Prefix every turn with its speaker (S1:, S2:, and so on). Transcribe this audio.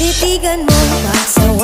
S1: Titigan mo, pasawaan sa